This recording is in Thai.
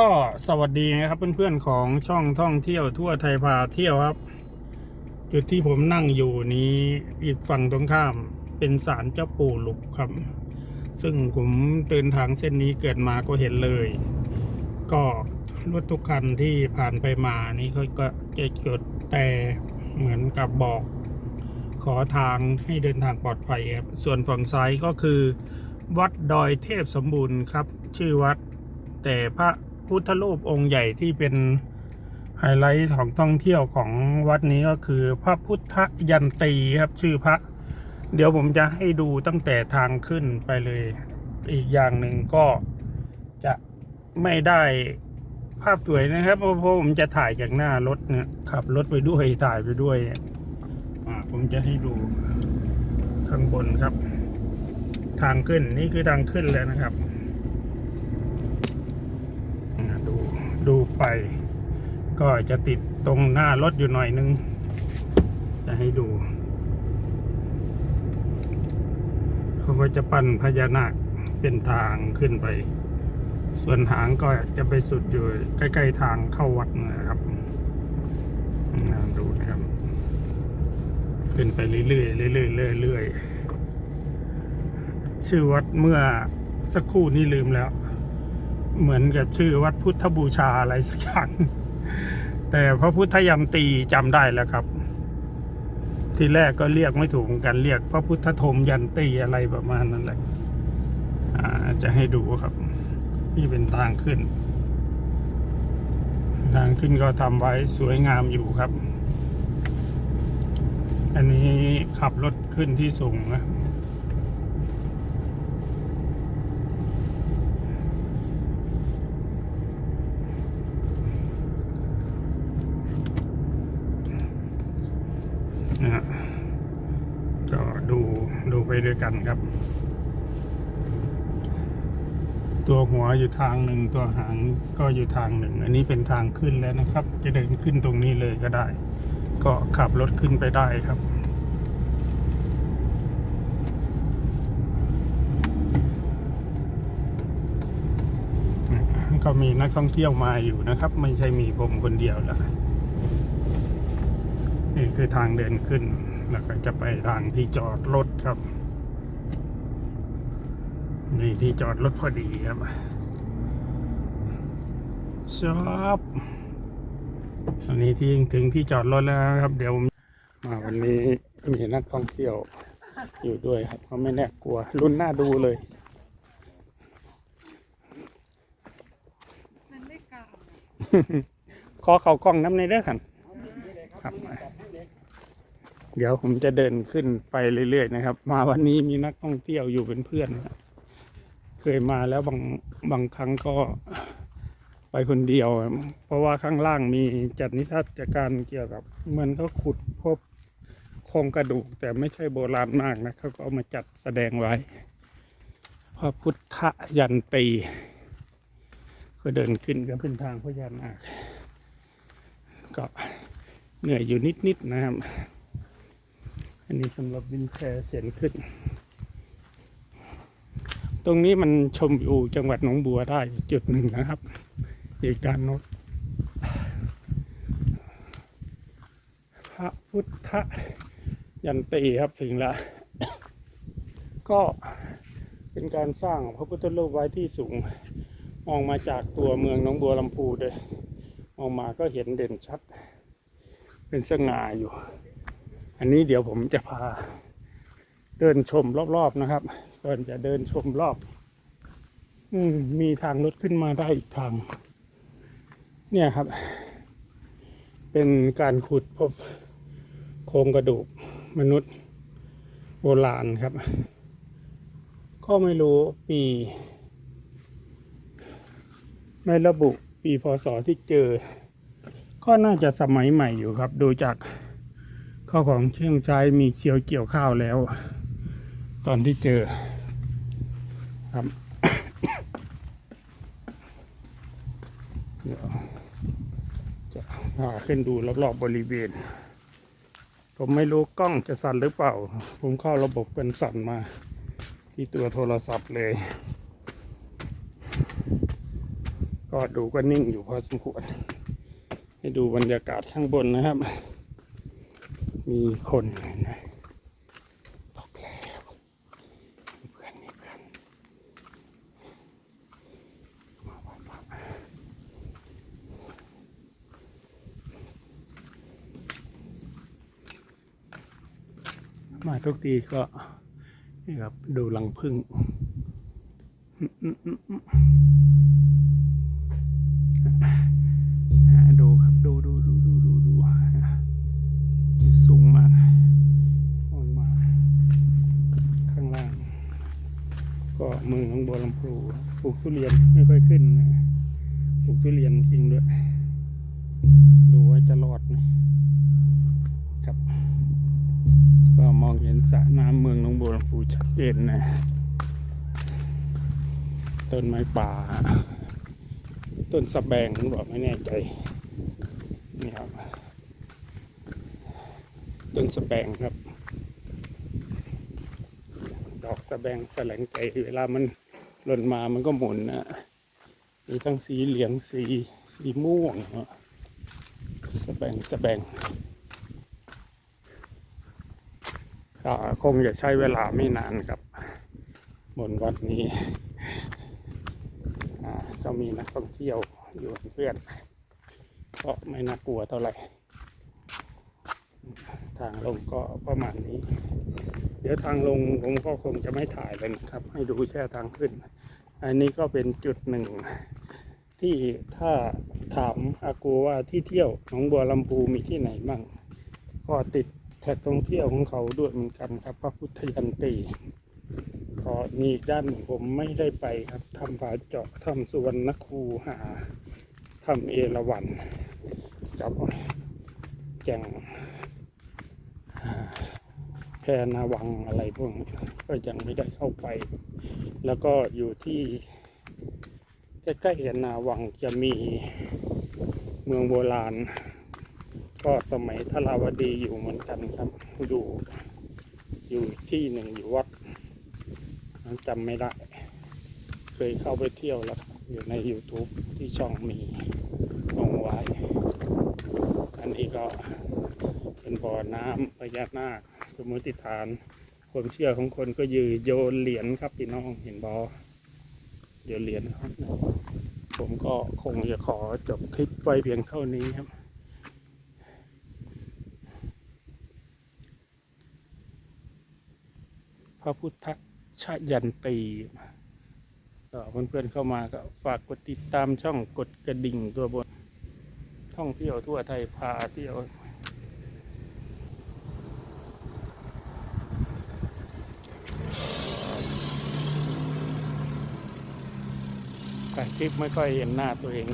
ก็สวัสดีนะครับเพื่อนๆของช่องท่องเที่ยวทั่วไทยพาเที่ยวครับ จุดที่ผมนั่งอยู่นี้อีกฝั่งตรงข้ามเป็นศาลเจ้าปู่หลุกครับ ซึ่งผมเดินทางเส้นนี้เกิดมาก็เห็นเลย ก็รถทุกคันที่ผ่านไปมานี่เขาก็จะเกิดแต่เหมือนกับบอกขอทางให้เดินทางปลอดภัยครับส่วนฝั่งซ้ายก็คือ วัดดอยเทพสมบูรณ์ครับ ชื่อวัดแต่พระ พุทธรูปองค์ใหญ่ที่เป็นไฮไลท์ของท่องเที่ยวของวัดนี้ก็คือพระพุทธยันตีครับชื่อพระ เดี๋ยวผมจะให้ดูตั้งแต่ทางขึ้นไปเลย อีกอย่างหนึ่งก็จะไม่ได้ภาพสวยนะครับเพราะผมจะถ่ายจากหน้ารถเนี่ยขับรถไปด้วยถ่ายไปด้วยอ่าผมจะให้ดูข้างบนครับ ทางขึ้นนี่คือทางขึ้นแล้วนะครับอ่าดูดู ไป ก็จะติดตรงหน้ารถอยู่หน่อยนึง จะให้ดูเขาก็จะปั้นพญานาคเป็นทางขึ้นไป ส่วนหางก็จะไปสุดอยู่ใกล้ ๆ ทางเข้าวัดนะครับดูนะครับ ขึ้นไปเรื่อยๆเรื่อยๆเรื่อยๆชื่อวัดเมื่อสักครู่นี้ลืมแล้ว เหมือนกับชื่อวัดพุทธบูชาอะไรสักอย่าง แต่พระพุทธยันตีจำได้แล้วครับ ทีแรกก็เรียกไม่ถูกเหมือนกันเรียก พระพุทธธมยันตีอะไรประมาณนั้นแหละจะให้ดูครับนี่เป็นทางขึ้น ทางขึ้นก็ทำไว้สวยงามอยู่ครับ อันนี้ขับรถขึ้นที่สูงนะ นะฮะก็ดูดูไปด้วยกันครับ ตัวหัวอยู่ทางหนึ่งตัวหางก็อยู่ทางหนึ่ง อันนี้เป็นทางขึ้นแล้วนะครับ จะเดินขึ้นตรงนี้เลยก็ได้ ก็ขับรถขึ้นไปได้ครับก็มีนักท่องเที่ยวมาอยู่นะครับ ไม่ใช่มีผมคนเดียวแล้ว คือทางเดินขึ้น แล้วก็จะไปทางที่จอดรถครับ นี่ที่จอดรถพอดีครับชอบอันนี้ที่ถึงที่จอดรถแล้วครับ เดี๋ยวผมมาวันนี้มีนักท่องเที่ยวอยู่ด้วยครับเขาไม่แน่กลัว รุ่นหน้าดูเลย มันไม่กล้าขอเขากล้องน้ำในเด้อครับครับ เดี๋ยวผมจะเดินขึ้นไปเรื่อยๆนะครับ มาวันนี้มีนักท่องเที่ยวอยู่เป็นเพื่อน เคยมาแล้วบางบางครั้งก็ไปคนเดียว เพราะว่าข้างล่างมีจัดนิทรรศการเกี่ยวกับเหมือนเขาขุดพบโครงกระดูก แต่ไม่ใช่โบราณมากนะเขาก็เอามาจัดแสดงไว้ พระพุทธยันตีก็เดินขึ้นก็เป็นทางพญานาคก็เหนื่อยอยู่นิดๆนะครับ อันนี้สำหรับวินแชร์เสียนขึ้น ตรงนี้มันชมวิวจังหวัดหนองบัวได้จุดหนึ่งนะครับ อีกด้านโน้นพระพุทธยันตีครับถึงล้วก็เป็นการสร้างพระพุทธรูปไว้ที่สูง มองมาจากตัวเมืองหนองบัวลำพูเลยมองมาก็เห็นเด่นชัด เป็นสง่าอยู่ อันนี้เดี๋ยวผมจะพาเดินชมรอบๆนะครับก่อนจะเดินชมรอบอืมมีทางรถขึ้นมาได้อีกทาง เนี่ยครับ เป็นการขุดพบโครงกระดูกมนุษย์โบราณครับ ก็ไม่รู้ปี ไม่ระบุปีพศที่เจอ ก็น่าจะสมัยใหม่อยู่ครับ ดูจาก ข้าวของเชื่องใช้มีเคียวเกี่ยวข้าวแล้ว ตอนที่เจอครับเดี๋ยวจะพาขึ้นดูรอบๆบริเวณ ผมไม่รู้กล้องจะสั่นหรือเปล่า ผมเข้าระบบเป็นสั่นมา ที่ตัวโทรศัพท์เลย ก็ดูก็นิ่งอยู่พอสมควร ให้ดูบรรยากาศข้างบนนะครับ มีคนนไหมบอกแล้วมีเพื่อนมีเพื่อนมามามามามาทุกทีก็นี่ครับดูรังพึ่งอืมอืมอืมอืมอ่าดูครับดูดูดูดูดูดูสูงมากมองมาข้างล่าง ก็เมืองของบัวลำพู ปลูกทุเรียนไม่ค่อยขึ้นนะปลูกทุเรียนจริงด้วย ดูว่าจะรอดไหมครับ ก็มองเห็นสระน้ำเมืองหนองบัวลำพูชัดเจนนะ ต้นไม้ป่า ต้นสะแบงหรือเปล่าไม่แน่ใจ นี่ครับ ต้นสะแบงครับ ดอกสะแบงแสลงใจเวลามัน หล่นมามันก็หมุนนะมีทั้งสีเหลืองสีสีม่วงเนอะสะแบงสะแบงก็คงจะใช้เวลาไม่นานครับ บนวัดนี้อ่าก็มีนักท่องเที่ยวอยู่เพื่อนก็ไม่น่ากลัวเท่าไหร่ ทางลงก็ประมาณนี้ เดี๋ยวทางลงผมก็คงจะไม่ถ่ายเลยครับ ให้ดูแค่ทางขึ้น อันนี้ก็เป็นจุดหนึ่ง ที่ถ้าถามอากูว่าที่เที่ยวหนองบัวลำพูมีที่ไหนบ้างก็ติดแท็กท่องเที่ยวของเขาด้วยเหมือนกันครับ พระพุทธยันตีก็มีด้านผมไม่ได้ไปครับทำผาเจาะทำสุวรรณคูหาทำเอราวันกับแก่ง แพนาวังอะไรพวกนี้ก็ยังไม่ได้เข้าไป แล้วก็อยู่ที่ใกล้ๆกับนาวังจะมีเมืองโบราณ ก็สมัยทราวดีอยู่เหมือนกันครับอยู่อยู่ที่หนึ่งอยู่วัดจำไม่ได้ เคยเข้าไปเที่ยวแล้วครับอยู่ใน YouTube ที่ช่องมีลงไว้ อันนี้ก็เป็นบ่อน้ำพญานาค สมมติฐานความเชื่อของคนก็ยือโยนเหรียญครับพี่น้องเห็นบอโยนเหรียญครับ ผมก็คงจะขอจบคลิปไว้เพียงเท่านี้ครับพระพุทธชยันตีก็เพื่อนๆเข้ามาก็ฝากกดติดตามช่องกดกระดิ่งตัวบน ท่องเที่ยวทั่วไทยพาเที่ยว ถ่ายค ลิปไม่ค่อยเห็นหน้าตัวเอง